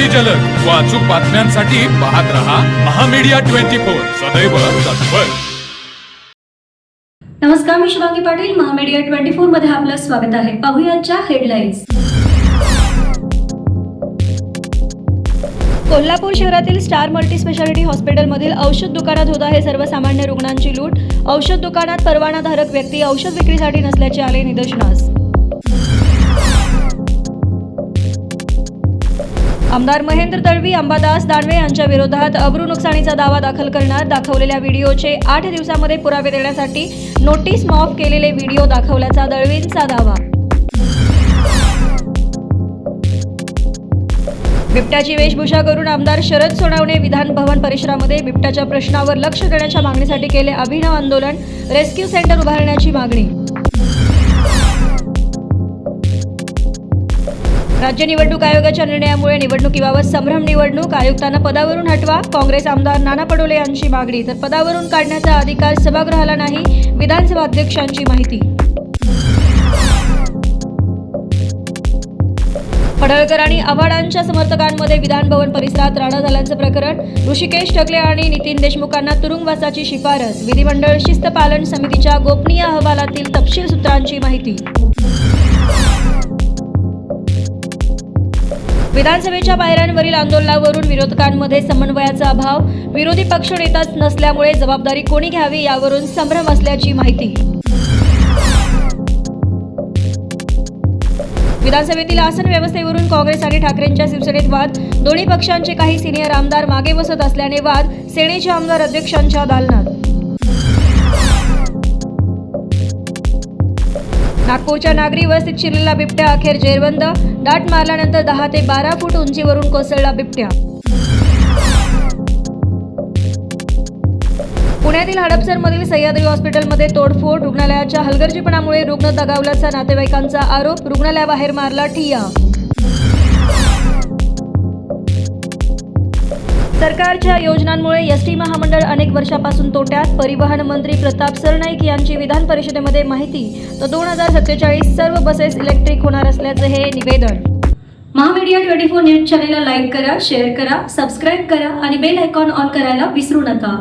अगदी जलद. व अचूक बातम्यांसाठी पाहत रहा महामीडिया ट्वेंटी फोर. सदैव तत्पर. नमस्कार मी शुभांगी पाटील. महामीडिया ट्वेंटी फोरमध्ये आपलं स्वागत आहे. पाहुयाच्या हेडलाईन्स. कोल्हापूर शहरातील स्टार मल्टी स्पेशालिटी हॉस्पिटलमधील औषध दुकानात होत आहे सर्वसामान्य रुग्णांची लूट. औषध दुकानात परवानाधारक व्यक्ती औषध विक्रीसाठी नसल्याचे आले निदर्शनास. आमदार महेंद्र दळवी अंबादास दानवे यांच्या विरोधात अब्रू नुकसानीचा दावा दाखल करणार. दाखवलेल्या व्हिडिओचे आठ दिवसामध्ये पुरावे देण्यासाठी नोटीस मॉफ केलेले व्हिडिओ दाखवल्याचा दळवींचा दावा. बिबट्याची वेशभूषा करून आमदार शरद सोनावणे विधान भवन परिसरामध्ये बिबट्याच्या प्रश्नावर लक्ष देण्याच्या मागणीसाठी केले अभिनव आंदोलन. रेस्क्यू सेंटर उभारण्याची मागणी. राज्य निवडणूक आयोगाच्या निर्णयामुळे निवडणुकीबाबत संभ्रम निवडणूक आयुक्तांना पदावरून हटवा. काँग्रेस आमदार नाना पडोले यांची मागणी. तर पदावरून काढण्याचा अधिकार सभागृहाला नाही विधानसभा अध्यक्षांची माहिती. पडळकर आणि आव्हाडांच्या समर्थकांमध्ये विधानभवन परिसरात राडा झाल्याचं प्रकरण. ऋषिकेश टकले आणि नितीन देशमुखांना तुरुंगवासाची शिफारस. विधिमंडळ शिस्त पालन समितीच्या गोपनीय अहवालातील तपशील सूत्रांची माहिती. विधानसभेच्या पायऱ्यांवरील आंदोलनावरून विरोधकांमध्ये समन्वयाचा अभाव विरोधी पक्ष नेताच नसल्यामुळे जबाबदारी कोणी घ्यावी यावरून संभ्रम असल्याची माहिती. विधानसभेतील आसन व्यवस्थेवरून काँग्रेस आणि ठाकरेंच्या शिवसेनेत वाद दोन्ही पक्षांचे काही सिनियर आमदार मागे बसत असल्याने वाद सेनेचे आमदार अध्यक्षांच्या दालनात. नागपूरच्या नागरी वस्तीत शिरलेला बिबट्या अखेर जेरबंद. दाट मारल्यानंतर दहा ते बारा फूट उंचीवरून कोसळला बिबट्या. पुण्यातील हडपसरमधील सह्याद्री हॉस्पिटलमध्ये तोडफोड. रुग्णालयाच्या हलगर्जीपणामुळे रुग्ण दगावल्याचा नातेवाईकांचा आरोप. रुग्णालयाबाहेर मारला ठिय्या. सरकारच्या योजनांमुळे एस टी महामंडळ अनेक वर्षापासून तोट्यात. परिवहन मंत्री प्रताप सरनाईक यांची विधान परिषदेमध्ये माहिती. तर दोन हजार सत्तेचाळीस सर्व बसेस इलेक्ट्रिक होणार असल्याचं हे निवेदन. महामीडिया ट्वेंटी फोर न्यूज चॅनेलला लाईक करा शेअर करा सबस्क्राईब करा आणि बेल आयकॉन ऑन करायला विसरू नका.